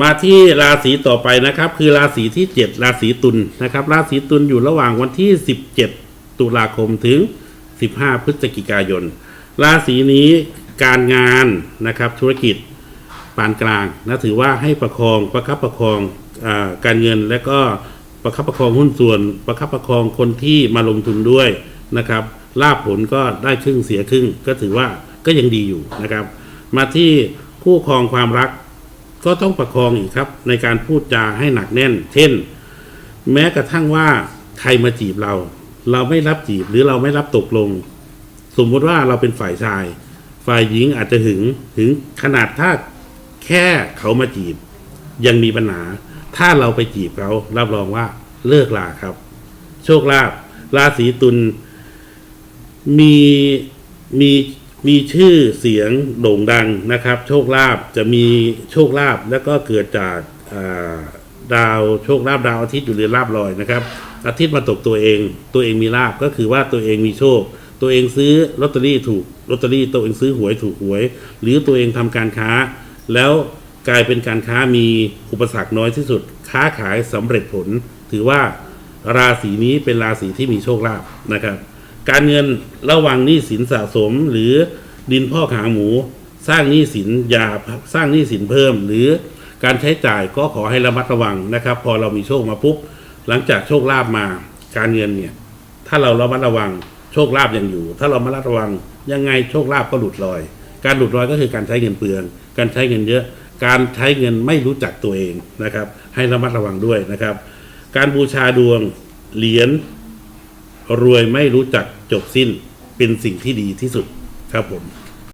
มาที่ราศีต่อไปนะครับ คือราศีที่ 7 ราศีตุลนะครับ ราศีตุลอยู่ระหว่างวันที่ 17 ตุลาคมถึง 15 พฤศจิกายน ราศีนี้การงานนะครับธุรกิจปานกลางนะถือว่าให้ประคองประคับประคองอการเงินและก็ประคับประคองหุ้นส่วน ประคับประคองคนที่มาลงทุนด้วยนะครับลาบผลก็ได้ครึ่งเสียครึ่ง ก็ถือว่าก็ยังดีอยู่นะครับ มาที่คู่ครองความรัก ก็ต้องประคองอีกครับ ในการพูดจาให้หนักแน่น เช่น แม้กระทั่งว่าใครมาจีบเรา เราไม่รับจีบหรือเราไม่รับตกลง สมมติว่าเราเป็นฝ่ายชาย ฝ่ายหญิงอาจจะหึงถึงขนาดถ้าแค่เขามาจีบ ยังมีปัญหา ถ้าเราไปจีบเขารับรองว่าเลิกลาครับ โชคลาภราศีตุลมีมี มีชื่อเสียงโด่งดังนะครับ โชคลาภจะมีโชคลาภแล้วก็เกิดจากาดาวโชคลาภดาวอาทิตย์อยู่เรือนลาบลอยนะครับ อาทิตย์มาตกตัวเอง ตัวเองมีลาบก็คือว่าตัวเองมีโชค ตัวเองซื้อลอตเตอรี่ถูกลอตเตอรี่ตัวเองซื้อหวยถูกหวย หรือตัวเองทำการค้า แล้วกลายเป็นการค้ามีอุปสรรคน้อยที่สุด ค้าขายสำเร็จผล ถือว่าราศีนี้เป็นราศีที่มีโชคลาภนะครับ การเงินระวังหนี้สินสะสมหรือดินพ่อขาหมู สร้างหนี้สินอย่าสร้างหนี้สินเพิ่ม หรือการใช้จ่ายก็ขอให้ระมัดระวังนะครับ พอเรามีโชคมาปุ๊บหลังจากโชคลาภมาการเงินเนี่ยถ้าเราระมัดระวังโชคลาภยังอยู่ ถ้าเราไม่ระมัดระวังยังไงโชคลาภก็หลุดลอย การหลุดลอยก็คือการใช้เงินเปลือง การใช้เงินเยอะ การใช้เงินไม่รู้จักตัวเองนะครับ ให้ระมัดระวังด้วยนะครับ การบูชาดวงเหรียญ รวยไม่รู้จักจบสิ้นเป็นสิ่งที่ดีที่สุดครับผม